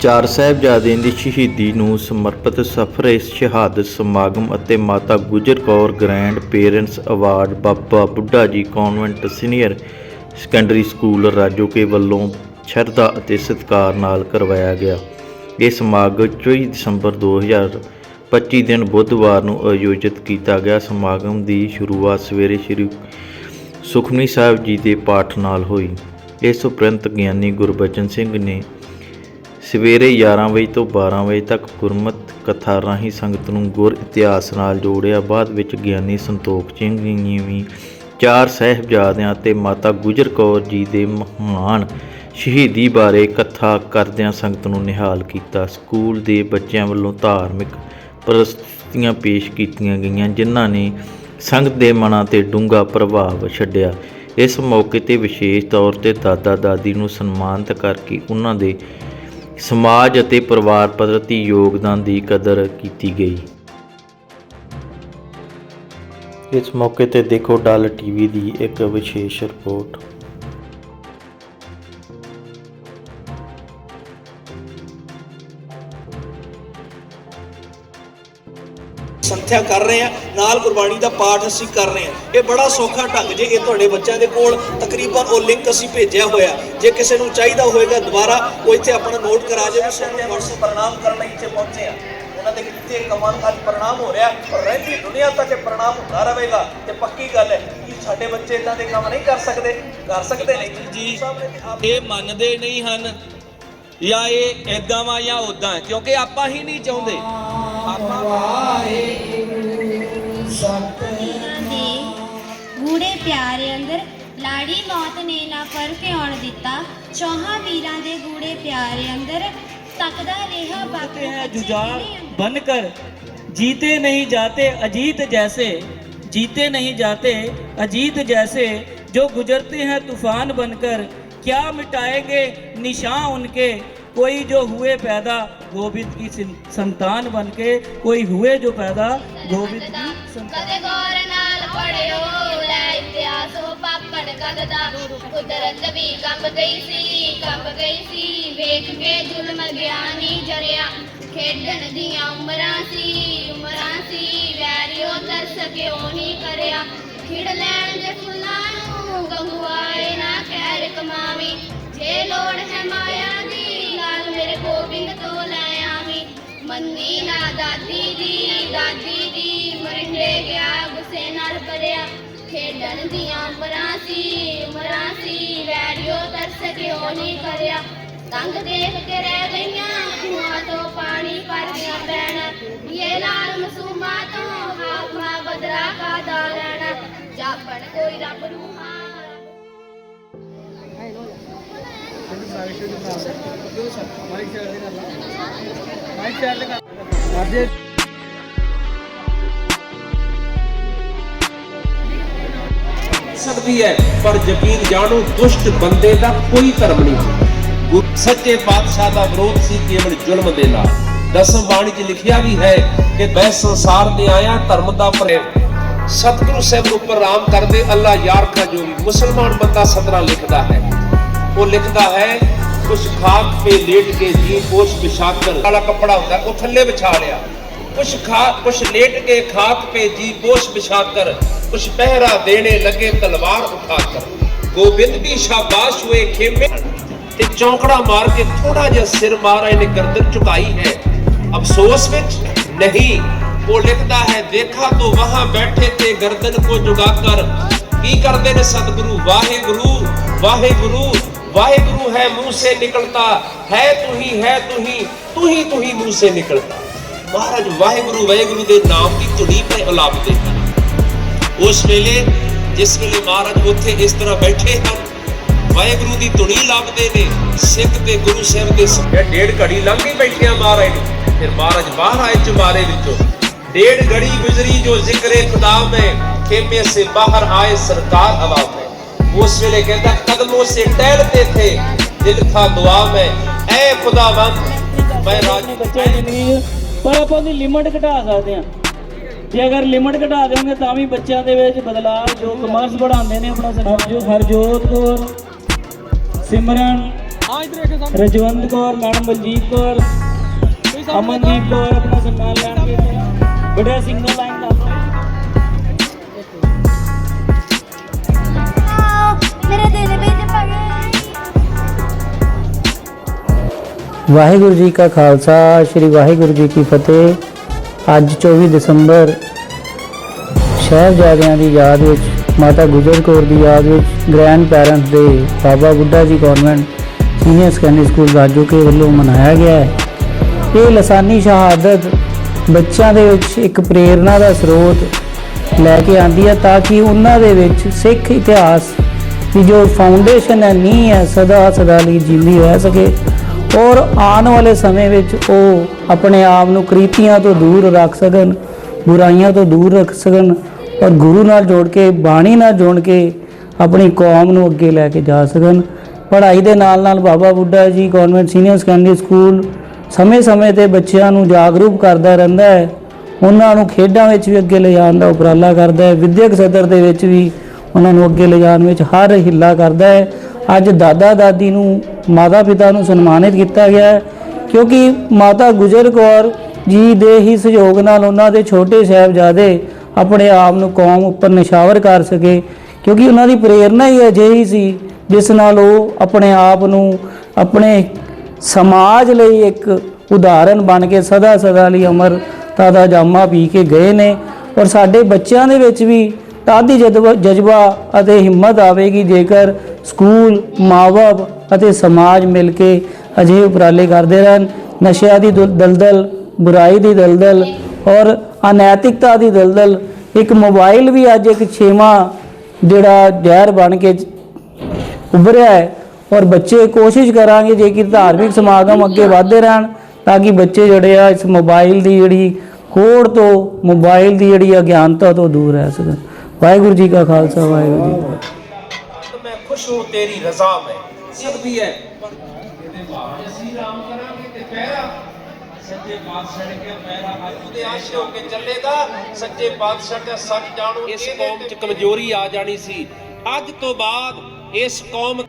ਚਾਰ ਸਾਹਿਬਜ਼ਾਦਿਆਂ ਦੀ ਸ਼ਹੀਦੀ ਨੂੰ ਸਮਰਪਿਤ ਸਫ਼ਰ ਇਸ ਸ਼ਹਾਦਤ ਸਮਾਗਮ ਅਤੇ Mata Gujar Kaur grandparents award Baba Buddha ji convent senior secondary school Rajoke ਵੱਲੋਂ ਸ਼ਰਧਾ ਅਤੇ ਸਤਿਕਾਰ ਨਾਲ ਕਰਵਾਇਆ ਗਿਆ। ਇਹ ਸਮਾਗਮ 24 ਦਸੰਬਰ 2025 ਦਿਨ ਬੁੱਧਵਾਰ ਨੂੰ ਆਯੋਜਿਤ ਕੀਤਾ ਗਿਆ। ਸਮਾਗਮ ਦੀ ਸ਼ੁਰੂਆਤ ਸਵੇਰੇ ਸ੍ਰੀ ਸੁਖਮਨੀ ਸਾਹਿਬ ਜੀ ਦੇ ਪਾਠ ਨਾਲ ਹੋਈ। ਇਸ ਉਪਰੰਤ ਗਿਆਨੀ ਗੁਰਬਚਨ ਸਿੰਘ ਨੇ ਸਵੇਰੇ 11 ਵਜੇ ਤੋਂ 12 ਵਜੇ ਤੱਕ ਗੁਰਮਤ ਕਥਾ ਰਾਹੀਂ ਸੰਗਤ ਨੂੰ ਗੁਰ ਇਤਿਹਾਸ ਨਾਲ ਜੋੜਿਆ। ਬਾਅਦ ਵਿੱਚ ਗਿਆਨੀ ਸੰਤੋਖ ਸਿੰਘ ਜੀ ਵੀ ਚਾਰ ਸਾਹਿਬਜ਼ਾਦਿਆਂ ਤੇ ਮਾਤਾ ਗੁਜਰ ਕੌਰ ਜੀ ਦੇ ਮਹਾਨ ਸ਼ਹੀਦੀ ਬਾਰੇ ਕਥਾ ਕਰਦਿਆਂ ਸੰਗਤ ਨੂੰ ਨਿਹਾਲ ਕੀਤਾ। ਸਕੂਲ ਦੇ ਬੱਚਿਆਂ ਵੱਲੋਂ ਧਾਰਮਿਕ ਪ੍ਰਸਤੁਤੀਆਂ ਪੇਸ਼ ਕੀਤੀਆਂ ਗਈਆਂ, ਜਿਨ੍ਹਾਂ ਨੇ ਸੰਗਤ ਦੇ ਮਨਾਂ ਤੇ ਡੂੰਘਾ ਪ੍ਰਭਾਵ ਛੱਡਿਆ। ਇਸ ਮੌਕੇ ਤੇ ਵਿਸ਼ੇਸ਼ ਤੌਰ ਤੇ ਦਾਦਾ ਦਾਦੀ ਨੂੰ ਸਨਮਾਨਿਤ ਕਰਕੇ ਉਹਨਾਂ ਦੇ ਸਮਾਜ ਅਤੇ ਪਰਿਵਾਰ ਪ੍ਰਤੀ ਯੋਗਦਾਨ ਦੀ ਕਦਰ ਕੀਤੀ ਗਈ। ਇਸ ਮੌਕੇ ਤੇ ਦੇਖੋ ਡਲ ਟੀਵੀ ਦੀ ਇੱਕ ਵਿਸ਼ੇਸ਼ ਰਿਪੋਰਟ। ਸੰਥਿਆ ਕਰ ਰਹੇ ਆ ਨਾਲ ਗੁਰਬਾਣੀ ਦਾ ਪਾਠ ਅਸੀਂ ਕਰ ਰਹੇ ਆ। ਇਹ ਬੜਾ ਸੌਖਾ ਢੰਗ ਜੇ ਇਹ ਤੁਹਾਡੇ ਬੱਚਿਆਂ ਦੇ ਕੋਲ ਤਕਰੀਬਨ ਉਹ ਲਿੰਕ ਅਸੀਂ ਭੇਜਿਆ ਹੋਇਆ। ਜੇ ਕਿਸੇ ਨੂੰ ਚਾਹੀਦਾ ਹੋਵੇਗਾ ਦੁਬਾਰਾ ਉਹ ਇੱਥੇ ਆਪਣਾ ਨੋਟ ਕਰਾ ਜਾਵੇ ਸੰਥਿਆ ਵਰਸ ਪ੍ਰਣਾਮ ਕਰਨ ਲਈ ਇੱਥੇ ਪਹੁੰਚੇ ਆ। ਉਹਨਾਂ ਦੇ ਕੀਤੇ ਕੰਮਾਂ ਨੂੰ ਅੱਜ ਪ੍ਰਣਾਮ ਹੋ ਰਿਹਾ ਪਰ ਰਹਿੰਦੀ ਦੁਨੀਆ ਤੱਕ ਇਹ ਪ੍ਰਣਾਮ ਹੁੰਦਾ ਰਹੇਗਾ। ਤੇ ਪੱਕੀ ਗੱਲ ਹੈ ਕਿ ਸਾਡੇ ਬੱਚੇ ਇਦਾਂ ਦੇ ਕੰਮ ਨਹੀਂ ਕਰ ਸਕਦੇ। ਕਰ ਸਕਦੇ ਨੇ। ਜੀ ਇਹ ਮੰਨਦੇ ਨਹੀਂ ਹਨ ਜਾਂ ਇਹ ਏਦਾਂ ਵਾ ਜਾਂ ਉਦਾਂ ਕਿਉਂਕਿ ਆਪਾਂ ਹੀ ਨਹੀਂ ਚਾਹੁੰਦੇ। ਆਪਾਂ ਦੇ ਗੂੜੇ ਪਿਆਰੇ ਅੰਦਰ ਲਾੜੀ ਮੌਤ ਨੇ ਨਾ ਫਰਕ ਆਉਣ ਦਿੱਤਾ ਚੌਹਾਂ ਵੀਰਾਂ ਦੇ ਗੂੜੇ ਪਿਆਰੇ ਅੰਦਰ ਤੱਕਦਾ ਰਿਹਾ ਬਾਪੂ हैं ਕੱਚੇ जुझार ਵਿਹੜੇ ਅੰਦਰ। बनकर जीते नहीं जाते अजीत जैसे जीते नहीं जाते अजीत जैसे जो गुजरते हैं तूफान बनकर क्या मिटाएंगे निशान उनके कोई जो हुए पैदा गोविंद की सिं- संतान बनके कोई हुए जो पैदा गोविंद की संतान ਕਦੇ ਗੌਰ ਨਾਲ ਪੜਿਓ ਲੈ ਇਤਿਹਾਸ ਉਹ ਪਾਪੜ ਕਦ ਦਾ ਕੁਦਰਤ ਵੀ ਕੰਬ ਗਈ ਸੀ ਕੰਬ ਗਈ ਸੀ ਵੇਖ ਕੇ ਜ਼ੁਲਮ ਗਿਆਨੀ ਜਰਿਆ ਖੇਡਣ ਦੀਆਂ ਉਮਰਾਂ ਸੀ ਉਮਰਾਂ ਸੀ ਵੈਰਿਓ ਤਰਸ ਕਿਉਂ ਨਹੀਂ ਕਰਿਆ ਖਿੜ ਲੈਣ ਦੇ ਫੁੱਲਾਂ ਨੂੰ ਗੰਗਵਾਏ ਨਾ ਕਹਿਰ ਕਮਾਵੀ ਜੇ ਲੋੜ ਹੈ ਮਾਇਆ ਮੰਨੀ ਨਾ ਦਾਦੀ ਦੀ ਦਾਦੀ ਦੀ ਮਰਿੰਡੇ ਗਿਆ, ਗੁੱਸੇ ਨਾਲ ਭਰਿਆ। ਖੇਡਣ ਦੀਆਂ ਉਮਰਾਂ ਸੀ ਉਮਰਾਂ ਸੀ, ਵੈਰਿਓ ਤਰਸ ਕਿਉਂ ਨਹੀਂ ਕਰਿਆ ਤੰਗ ਦੇਖ ਕੇ ਰਹਿ ਗਈਆਂ, ਖੂਹਾਂ ਤੋਂ ਪਾਣੀ ਭਰ ਗਿਆ ਇਹ ਲਾਲ ਮਸੂਮਾ ਤੋਂ ਹਾਥਾਂ ਬਦਰਾ ਕਾਦਾ ਲੈਣਾ? ਜਾਪਣ ਕੋਈ ਰੱਬ ਨੂੰ ਹਾਂ ਸਕਦੀ ਹੈ, ਪਰ ਯਕੀਨ ਜਾਣੋ, ਦੁਸ਼ਟ ਬੰਦੇ ਦਾ ਕੋਈ ਧਰਮ ਨਹੀਂ ਹੁੰਦਾ। ਸੱਚੇ ਪਾਤਸ਼ਾਹ ਦਾ ਵਿਰੋਧ ਸੀ ਕੇਵਲ ਜ਼ੁਲਮ ਦੇ ਨਾਲ। ਦਸਮ ਬਾਣੀ 'ਚ ਲਿਖਿਆ ਵੀ ਹੈ ਕਿ ਮੈਂ ਸੰਸਾਰ ਤੇ ਆਇਆ, ਧਰਮ ਦਾ ਪ੍ਰੇਮ ਸਤਿਗੁਰੂ ਸਾਹਿਬ ਉੱਪਰ ਰਾਮ ਕਰਦੇ, ਅੱਲਾ ਯਾਰ ਕਾ ਜੋਗੀ ਮੁਸਲਮਾਨ ਬੰਦਾ ਸਤਰਾ ਲਿਖਦਾ ਹੈ। ਉਹ ਲਿਖਦਾ ਹੈ, ਕੁਛ ਖਾਕ ਤੇ ਲੇਟ ਕੇ ਜੀ ਕੋਸ਼ ਵਿਸ਼ਾਕਰ ਵਾਲਾ ਕੱਪੜਾ ਹੁੰਦਾ, ਉਹ ਥੱਲੇ ਵਿਛਾ ਲਿਆ। ਕੁਛ ਖਾ, ਕੁਛ ਲੇਟ ਕੇ ਖਾਕ ਪੇ ਜੀ ਕੋਸ਼ ਵਿਛਾਕਰ ਕੁਛ ਪਹਿਰਾ ਦੇਣੇ ਲਗੇ, ਤਲਵਾਰ ਉਠਾਕਰ ਗੋਬਿੰਦ ਦੀ ਸ਼ਾਬਾਸ਼ ਹੋਏ ਖੇਮੇ। ਤੇ ਚੌਂਕੜਾ ਮਾਰ ਕੇ ਥੋੜਾ ਜਿਹਾ ਸਿਰ ਮਾਰਾ ਇਹਨੇ ਗਰਦਨ ਝੁਕਾਈ ਹੈ। ਅਫਸੋਸ ਵਿੱਚ ਨਹੀਂ। ਉਹ ਲਿਖਦਾ ਹੈ, ਦੇਖਾ ਤੋ ਵਹਾਂ ਬੈਠੇ ਤੇ ਗਰਦਨ ਕੋ ਝੁਕਾ ਕਰ। ਕੀ ਕਰਦੇ ਨੇ ਸਤਿਗੁਰੂ? ਵਾਹਿਗੁਰੂ ਵਾਹਿਗੁਰੂ। वाहेगुरु है मुंह से निकलता है तू ही है तू ही तू ही तू ही मुंह से निकलता ਮਹਾਰਾਜ ਵਾਹਿਗੁਰੂ ਵਾਹਿਗੁਰੂ ਦੇ ਨਾਮ ਦੀ ਧੁਨੀ ਤੇ ਉਲਾਪਦੇ ਹਨ ਉਸ ਵੇਲੇ ਜਿਸ ਵੇਲੇ ਮਹਾਰਾਜ ਉੱਥੇ ਇਸ ਤਰ੍ਹਾਂ ਬੈਠੇ ਹਨ ਵਾਹਿਗੁਰੂ ਦੀ ਧੁਨੀ ਲੱਭਦੇ ਨੇ ਸਿੱਖ ਤੇ ਗੁਰੂ ਸਾਹਿਬ ਦੇ ਇਹ ਡੇਢ ਘੜੀ ਲੰਘ ਗਈ ਬੈਠਿਆ ਮਹਾਰਾਜ ਨੂੰ ਫਿਰ ਮਹਾਰਾਜ ਬਾਹਰ ਆਏ ਚੁਬਾਰੇ ਵਿੱਚੋਂ ਡੇਢ ਘੜੀ ਗੁਜ਼ਰੀ ਜੋ ਜ਼ਿਕਰੇ ਖੁਦਾ ਮੈਂ ਖੇਮੇ ਸੇ ਬਾਹਰ ਆਏ ਸਰਕਾਰ ਹਵਾ ਉਸ ਵੇਲੇ ਕਹਿੰਦਾ ਕਦਮੋਂ ਸੇ ਟਹਿਲਤੇ ਥੇ ਦਿਲ ਥਾ ਦੁਆ ਮੈਂ। ਐ ਖੁਦਾਵੰਦ ਮੈਂ ਰਾਜੀ ਬੱਚੇ ਜ਼ਿੰਦਗੀ ਪਰ ਆਪਾਂ ਦੀ ਲਿਮਟ ਘਟਾ ਸਕਦੇ ਆ ਜੇ ਅਗਰ ਲਿਮਟ ਘਟਾ ਦੇਵਾਂਗੇ ਤਾਂ ਵੀ ਬੱਚਿਆਂ ਦੇ ਵਿੱਚ ਬਦਲਾਅ ਜੋ ਕਮਰਸ ਬਣਾਉਂਦੇ ਨੇ ਆਪਣਾ ਸਰਜੋ ਹਰਜੋਤ ਕੌਰ ਸਿਮਰਨ ਰਜਵੰਤ ਕੌਰ ਮੈਡਮ ਬਲਜੀਤ ਕੌਰ ਅਮਨਦੀਪ ਕੌਰ ਆਪਣਾ ਸਨਮਾਨ ਲੈਣਗੇ ਬੜਾ ਸਿੰਗਲ ਲਾਈਨ ਵਾਹਿਗੁਰੂ ਜੀ ਕਾ ਖਾਲਸਾ, ਸ੍ਰੀ ਵਾਹਿਗੁਰੂ ਜੀ ਕੀ ਫਤਿਹ। ਅੱਜ 24 ਦਸੰਬਰ ਸ਼ਹਿਬਜ਼ਾਦਿਆਂ ਦੀ ਯਾਦ ਵਿੱਚ, ਮਾਤਾ ਗੁਜਰ ਕੌਰ ਦੀ ਯਾਦ ਵਿੱਚ ਗ੍ਰੈਂਡ ਪੈਰੈਂਟਸ ਦੇ Baba Buddha ji government senior secondary school Rajoke ਵੱਲੋਂ ਮਨਾਇਆ ਗਿਆ ਹੈ। ਇਹ ਲਸਾਨੀ ਸ਼ਹਾਦਤ ਬੱਚਿਆਂ ਦੇ ਵਿੱਚ ਇੱਕ ਪ੍ਰੇਰਣਾ ਦਾ ਸਰੋਤ ਲੈ ਕੇ ਆਂਦੀ ਹੈ ਤਾਂ ਕਿ ਉਹਨਾਂ ਦੇ ਵਿੱਚ ਸਿੱਖ ਇਤਿਹਾਸ ਦੀ ਜੋ ਫਾਊਂਡੇਸ਼ਨ ਹੈ, ਨੀਂਹ ਹੈ, ਸਦਾ ਸਦਾ ਲਈ ਜਿੰਦੀ ਰਹਿ ਸਕੇ। ਔਰ ਆਉਣ ਵਾਲੇ ਸਮੇਂ ਵਿੱਚ ਉਹ ਆਪਣੇ ਆਪ ਨੂੰ ਕ੍ਰੀਤੀਆਂ ਤੋਂ ਦੂਰ ਰੱਖ ਸਕਣ, ਬੁਰਾਈਆਂ ਤੋਂ ਦੂਰ ਰੱਖ ਸਕਣ ਔਰ ਗੁਰੂ ਨਾਲ ਜੋੜ ਕੇ, ਬਾਣੀ ਨਾਲ ਜੋੜ ਕੇ ਆਪਣੀ ਕੌਮ ਨੂੰ ਅੱਗੇ ਲੈ ਕੇ ਜਾ ਸਕਣ। ਪੜ੍ਹਾਈ ਦੇ ਨਾਲ ਨਾਲ ਬਾਬਾ ਬੁੱਢਾ ji government senior secondary school ਸਮੇਂ-ਸਮੇਂ ਤੇ ਬੱਚਿਆਂ ਨੂੰ ਜਾਗਰੂਕ ਕਰਦਾ ਰਹਿੰਦਾ ਹੈ। ਉਹਨਾਂ ਨੂੰ ਖੇਡਾਂ ਵਿੱਚ ਵੀ ਅੱਗੇ ਲਿਜਾਣ ਦਾ ਉਪਰਾਲਾ ਕਰਦਾ ਹੈ। ਵਿਦਿਅਕ ਸਦਰ ਦੇ ਵਿੱਚ ਵੀ ਉਹਨਾਂ ਨੂੰ ਅੱਗੇ ਲਿਜਾਣ ਵਿੱਚ ਹਰ ਹਿੱਲਾ ਕਰਦਾ ਹੈ। ਅੱਜ ਦਾਦਾ ਦਾਦੀ ਨੂੰ ਮਾਤਾ ਪਿਤਾ ਨੂੰ ਸਨਮਾਨਿਤ ਕੀਤਾ ਗਿਆ ਹੈ, ਕਿਉਂਕਿ ਮਾਤਾ ਗੁਜਰ ਕੌਰ ਜੀ ਦੇ ਹੀ ਸਹਿਯੋਗ ਨਾਲ ਉਹਨਾਂ ਦੇ ਛੋਟੇ ਸਾਹਿਬਜ਼ਾਦੇ ਆਪਣੇ ਆਪ ਨੂੰ ਕੌਮ ਉੱਪਰ ਨਿਸ਼ਾਵਰ ਕਰ ਸਕੇ, ਕਿਉਂਕਿ ਉਹਨਾਂ ਦੀ ਪ੍ਰੇਰਣਾ ਹੀ ਅਜਿਹੀ ਸੀ, ਜਿਸ ਨਾਲ ਉਹ ਆਪਣੇ ਆਪ ਨੂੰ ਆਪਣੇ ਸਮਾਜ ਲਈ ਇੱਕ ਉਦਾਹਰਨ ਬਣ ਕੇ ਸਦਾ ਸਦਾ ਲਈ ਅਮਰਤਾ ਦਾ ਜਾਮਾ ਪੀ ਕੇ ਗਏ ਨੇ। ਔਰ ਸਾਡੇ ਬੱਚਿਆਂ ਦੇ ਵਿੱਚ ਵੀ ਤਾਦੀ ਜਜ਼ਬਾ ਅਤੇ ਹਿੰਮਤ ਆਵੇਗੀ ਜੇਕਰ ਸਕੂਲ ਮਾਪੇ ਅਤੇ ਸਮਾਜ ਮਿਲ ਕੇ ਅਜਿਹੇ ਉਪਰਾਲੇ ਕਰਦੇ ਰਹਿਣ। ਨਸ਼ਿਆਂ ਦੀ ਦੁਲ- ਦਲਦਲ, ਬੁਰਾਈ ਦੀ ਦਲਦਲ ਔਰ ਅਨੈਤਿਕਤਾ ਦੀ ਦਲਦਲ। ਇੱਕ ਮੋਬਾਈਲ ਵੀ ਅੱਜ ਇੱਕ ਛੇਵਾਂ ਜਿਹੜਾ ਜ਼ਹਿਰ ਬਣ ਕੇ ਉੱਭਰਿਆ ਹੈ ਔਰ ਬੱਚੇ ਕੋਸ਼ਿਸ਼ ਕਰਾਂਗੇ ਜੇ ਕਿ ਧਾਰਮਿਕ ਸਮਾਗਮ ਅੱਗੇ ਵਧਦੇ ਰਹਿਣ ਤਾਂ ਕਿ ਬੱਚੇ ਜਿਹੜੇ ਆ ਇਸ ਮੋਬਾਈਲ ਦੀ ਜਿਹੜੀ ਕੋੜ ਤੋਂ, ਮੋਬਾਈਲ ਦੀ ਜਿਹੜੀ ਅਗਿਆਨਤਾ ਤੋਂ ਦੂਰ ਰਹਿ ਸਕਣ। ਵਾਹਿਗੁਰੂ ਜੀ ਕਾ ਖਾਲਸਾ, ਵਾਹਿਗੁਰੂ ਜੀ ਮੈਂ ਖੁਸ਼ ਹੂੰ, ਤੇਰੀ ਰਜ਼ਾ ਮੈਂ। ਸਕਦੀ ਹੈ? ਸੱਚੇ ਪਾਤਸ਼ਾਹ ਨੇ ਕਿਹਾ ਪੈਰਾ ਹੱਥ ਦੇ ਆਸ਼ੇ ਹੋ ਕੇ ਚੱਲੇਗਾ। ਸੱਚੇ ਪਾਤਸ਼ਾਹ ਦਾ ਸੱਚ ਜਾਣੋ ਇਸ ਕੌਮ 'ਚ ਕਮਜ਼ੋਰੀ ਆ ਜਾਣੀ ਸੀ। ਅੱਜ ਤੋਂ ਬਾਅਦ ਇਸ ਕੌਮ